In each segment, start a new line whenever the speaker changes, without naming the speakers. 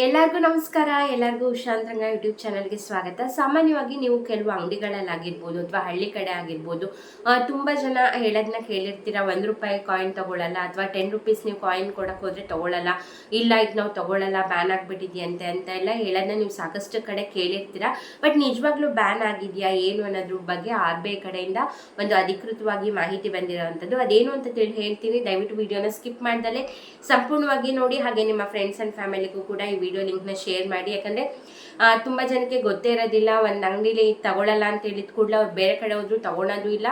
ಎಲ್ಲರಿಗೂ ನಮಸ್ಕಾರ, ಎಲ್ಲರಿಗೂ ಉಷಾಂತರಂಗ ಯೂಟ್ಯೂಬ್ ಚಾನಲ್ಗೆ ಸ್ವಾಗತ. ಸಾಮಾನ್ಯವಾಗಿ ನೀವು ಕೆಲವು ಅಂಗಡಿಗಳಲ್ಲಾಗಿರ್ಬೋದು ಅಥವಾ ಹಳ್ಳಿ ಕಡೆ ಆಗಿರ್ಬೋದು ತುಂಬ ಜನ ಹೇಳೋದನ್ನ ಕೇಳಿರ್ತೀರ, ಒಂದು ರೂಪಾಯಿ ಕಾಯಿನ್ ತಗೊಳ್ಳಲ್ಲ ಅಥವಾ ಟೆನ್ ರುಪೀಸ್ ನೀವು ಕಾಯಿನ್ ಕೊಡೋಕೆ ಹೋದರೆ ತಗೊಳ್ಳಲ್ಲ ಇಲ್ಲ ಇದು ನಾವು ತಗೊಳ್ಳಲ್ಲ ಬ್ಯಾನ್ ಆಗಿಬಿಟ್ಟಿದ್ಯಂತೆ ಅಂತ ಎಲ್ಲ ಹೇಳೋದನ್ನ ನೀವು ಸಾಕಷ್ಟು ಕಡೆ ಕೇಳಿರ್ತೀರ. ಬಟ್ ನಿಜವಾಗ್ಲೂ ಬ್ಯಾನ್ ಆಗಿದೆಯಾ, ಏನು ಅನ್ನೋದ್ರ ಬಗ್ಗೆ ಆರ್ ಕಡೆಯಿಂದ ಒಂದು ಅಧಿಕೃತವಾಗಿ ಮಾಹಿತಿ ಬಂದಿರೋವಂಥದ್ದು. ಅದೇನು ಅಂತ ತಿಳಿ, ಹೇಳ್ತೀನಿ. ದಯವಿಟ್ಟು ವಿಡಿಯೋನ ಸ್ಕಿಪ್ ಮಾಡ್ದಲೇ ಸಂಪೂರ್ಣವಾಗಿ ನೋಡಿ. ಹಾಗೆ ನಿಮ್ಮ ಫ್ರೆಂಡ್ಸ್ ಆ್ಯಂಡ್ ಫ್ಯಾಮಿಲಿಗೂ ಕೂಡ ವಿಡಿಯೋ ಲಿಂಕ್ನ ಶೇರ್ ಮಾಡಿ. ಯಾಕಂದರೆ ತುಂಬ ಜನಕ್ಕೆ ಗೊತ್ತೇ ಇರೋದಿಲ್ಲ. ಒಂದು ಅಂಗಡಿಲಿ ತಗೊಳ್ಳಲ್ಲ ಅಂತ ಹೇಳಿದ ಕೂಡಲೇ ಅವ್ರು ಬೇರೆ ಕಡೆ ಹೋದ್ರು ತಗೊಳೋದು ಇಲ್ಲ.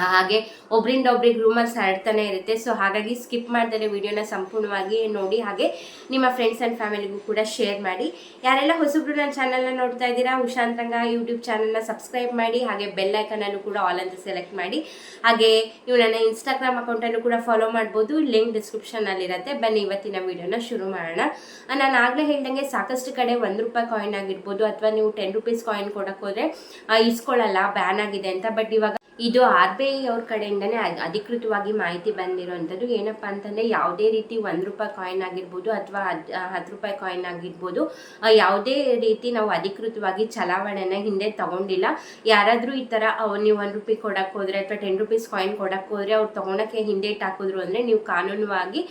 ಹಾಗೆ ಒಬ್ರಿಂದ ಒಬ್ರಿಗೆ ರೂಮರ್ಸ್ ಹರಡ್ತಾನೆ ಇರುತ್ತೆ. ಸೊ ಹಾಗಾಗಿ ಸ್ಕಿಪ್ ಮಾಡ್ತಾರೆ ವಿಡಿಯೋನ ಸಂಪೂರ್ಣವಾಗಿ ನೋಡಿ, ಹಾಗೆ ನಿಮ್ಮ ಫ್ರೆಂಡ್ಸ್ ಆ್ಯಂಡ್ ಫ್ಯಾಮಿಲಿಗೂ ಕೂಡ ಶೇರ್ ಮಾಡಿ. ಯಾರೆಲ್ಲ ಹೊಸಬ್ರು ನನ್ನ ಚಾನಲ್ನ ನೋಡ್ತಾ ಇದ್ದೀರಾ ಉಷಾಂತರಂಗ ಯೂಟ್ಯೂಬ್ ಚಾನಲ್ನ ಸಬ್ಸ್ಕ್ರೈಬ್ ಮಾಡಿ, ಹಾಗೆ ಬೆಲ್ ಐಕನಲ್ಲೂ ಕೂಡ ಆಲ್ ಅಂತ ಸೆಲೆಕ್ಟ್ ಮಾಡಿ. ಹಾಗೆ ನೀವು ನನ್ನ ಇನ್ಸ್ಟಾಗ್ರಾಮ್ ಅಕೌಂಟನ್ನು ಕೂಡ ಫಾಲೋ ಮಾಡ್ಬೋದು. ಲಿಂಕ್ ಡಿಸ್ಕ್ರಿಪ್ಷನಲ್ಲಿರುತ್ತೆ ಬನ್ನಿ, ಇವತ್ತಿನ ವಿಡಿಯೋನ ಶುರು ಮಾಡೋಣ. ನಾನು ಆಗಲೇ ಹೇಳ್ದಂಗೆ ಸಾಕಷ್ಟು ಕಡೆ ಒಂದು ರೂಪಾಯಿ ಕಾಯಿನ್ ಆಗಿರ್ಬೋದು, ಅಥವಾ ನೀವು ಟೆನ್ ರುಪೀಸ್ ಕಾಯಿನ್ ಕೊಡೋಕ್ಕೋದ್ರೆ ಇಸ್ಕೊಳ್ಳಲ್ಲ ಬ್ಯಾನ್ ಆಗಿದೆ ಅಂತ. ಬಟ್ ಇವಾಗ ಇದು ಆರ್ ಬಿ ಐ ಅವ್ರ ಕಡೆಯಿಂದನೇ ಅಧಿಕೃತವಾಗಿ ಮಾಹಿತಿ ಬಂದಿರೋವಂಥದ್ದು ಏನಪ್ಪ ಅಂತಂದರೆ ಯಾವುದೇ ರೀತಿ ಒಂದು ರೂಪಾಯಿ ಕಾಯಿನ್ ಆಗಿರ್ಬೋದು ಅಥವಾ ಹದ್ ಹತ್ತು ರೂಪಾಯಿ ಕಾಯಿನ್ ಆಗಿರ್ಬೋದು ಯಾವುದೇ ರೀತಿ ನಾವು ಅಧಿಕೃತವಾಗಿ ಚಲಾವಣೆನ ಹಿಂದೆ ತಗೊಂಡಿಲ್ಲ. ಯಾರಾದರೂ ಈ ಥರ ನೀವು ಒಂದು ರೂಪಾಯಿ ಕೊಡಕ್ಕೆ ಹೋದ್ರೆ ಅಥವಾ ಟೆನ್ ರುಪೀಸ್ ಕಾಯಿನ್ ಕೊಡಕ್ಕೆ ಹೋದರೆ ಅವ್ರು ತೊಗೊಳಕ್ಕೆ ಹಿಂದೆ ಹಾಕಿದ್ರು ಅಂದರೆ ನೀವು ಕಾನೂನುವಾಗಿ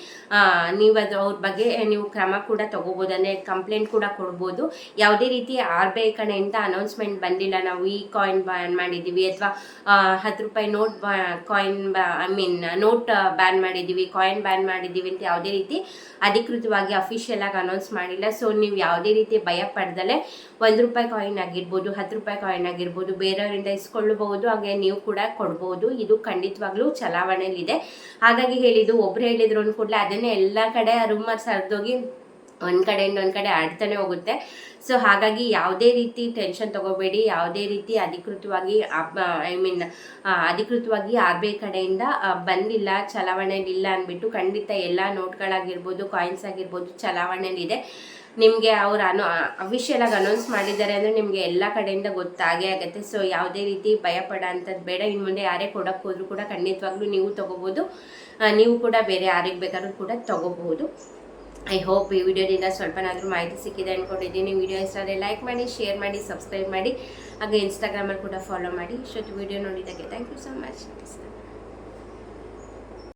ನೀವು ಅದು ಅವ್ರ ಬಗ್ಗೆ ನೀವು ಕ್ರಮ ಕೂಡ ತೊಗೋಬೋದು. ಅಂದರೆ ಕಂಪ್ಲೇಂಟ್ ಕೂಡ ಕೊಡ್ಬೋದು. ಯಾವುದೇ ರೀತಿ ಆರ್ ಬಿ ಐ ಕಡೆಯಿಂದ ಅನೌನ್ಸ್ಮೆಂಟ್ ಬಂದಿಲ್ಲ. ನಾವು ಈ ಕಾಯಿನ್ ಬ್ಯಾನ್ ಮಾಡಿದ್ದೀವಿ ಅಥವಾ ಹತ್ತು ರೂಪಾಯಿ note coin I mean note ban ಮಾಡಿದ್ದೀವಿ ಕಾಯಿನ್ ಬ್ಯಾನ್ ಮಾಡಿದ್ದೀವಿ ಅಂತ ಯಾವುದೇ ರೀತಿ ಅಧಿಕೃತವಾಗಿ ಅಫಿಷಿಯಲ್ ಆಗಿ ಅನೌನ್ಸ್ ಮಾಡಿಲ್ಲ. ಸೊ ನೀವು ಯಾವುದೇ ರೀತಿ ಭಯ ಪಡ್ದಲೆ ಒಂದು ರೂಪಾಯಿ ಕಾಯಿನ್ ಆಗಿರ್ಬೋದು, ಹತ್ತು ರೂಪಾಯಿ ಕಾಯಿನ್ ಆಗಿರ್ಬೋದು, ಬೇರೆಯವರಿಂದ ಇಸ್ಕೊಳ್ಳಬಹುದು, ಹಾಗೆ ನೀವು ಕೂಡ ಕೊಡ್ಬೋದು. ಇದು ಖಂಡಿತವಾಗ್ಲೂ ಚಲಾವಣೆಯಲ್ಲಿದೆ. ಹಾಗಾಗಿ ಹೇಳಿದ್ದು, ಒಬ್ರು ಹೇಳಿದ್ರು ಅಂದ ಅದನ್ನೇ ಎಲ್ಲ ಕಡೆ ರೂಮರ್ಸ್ ಹರಿದೋಗಿ ಒಂದು ಕಡೆಯಿಂದ ಒಂದು ಕಡೆ ಆಡ್ತಾನೆ ಹೋಗುತ್ತೆ. ಸೊ ಹಾಗಾಗಿ ಯಾವುದೇ ರೀತಿ ಟೆನ್ಷನ್ ತಗೋಬೇಡಿ. ಯಾವುದೇ ರೀತಿ ಅಧಿಕೃತವಾಗಿ ಐ ಮೀನ್ ಅಧಿಕೃತವಾಗಿ ಆರ್ ಬಿ ಐ ಕಡೆಯಿಂದ ಬಂದಿಲ್ಲ ಚಲಾವಣೆಲಿಲ್ಲ ಅಂದ್ಬಿಟ್ಟು ಖಂಡಿತ ಎಲ್ಲ ನೋಟ್ಗಳಾಗಿರ್ಬೋದು ಕಾಯಿನ್ಸ್ ಆಗಿರ್ಬೋದು ಚಲಾವಣೆಲಿದೆ ನಿಮಗೆ ಅವ್ರು ಅನು ಅಫಿಷಿಯಲ್ ಆಗಿ ಅನೌನ್ಸ್ ಮಾಡಿದ್ದಾರೆ ಅಂದರೆ ನಿಮಗೆ ಎಲ್ಲ ಕಡೆಯಿಂದ ಗೊತ್ತಾಗೇ ಆಗುತ್ತೆ. ಸೊ ಯಾವುದೇ ರೀತಿ ಭಯ ಬೇಡ. ಇನ್ನು ಮುಂದೆ ಯಾರೇ ಕೊಡೋಕ್ಕೆ ಹೋದರೂ ಕೂಡ ಖಂಡಿತವಾಗ್ಲೂ ನೀವು ತೊಗೋಬೋದು. ನೀವು ಕೂಡ ಬೇರೆ ಯಾರಿಗೆ ಬೇಕಾದ್ರೂ ಕೂಡ ತೊಗೋಬಹುದು. ಐ ಹೋಪ್ ಈ ವಿಡಿಯೋದಿಂದ ಸ್ವಲ್ಪನಾದರೂ ಮಾಹಿತಿ ಸಿಕ್ಕಿದೆ ಅಂದ್ಕೊಂಡಿದ್ದೀನಿ ವಿಡಿಯೋ ಇಷ್ಟ ಆದರೆ ಲೈಕ್ ಮಾಡಿ ಶೇರ್ ಮಾಡಿ ಸಬ್ಸ್ಕ್ರೈಬ್ ಮಾಡಿ. ಹಾಗೆ ಇನ್ಸ್ಟಾಗ್ರಾಮಲ್ಲಿ ಕೂಡ ಫಾಲೋ ಮಾಡಿ. ಇಷ್ಟೊತ್ತು ವಿಡಿಯೋ ನೋಡಿದ್ದಕ್ಕೆ ಥ್ಯಾಂಕ್ ಯು ಸೊ ಮಚ್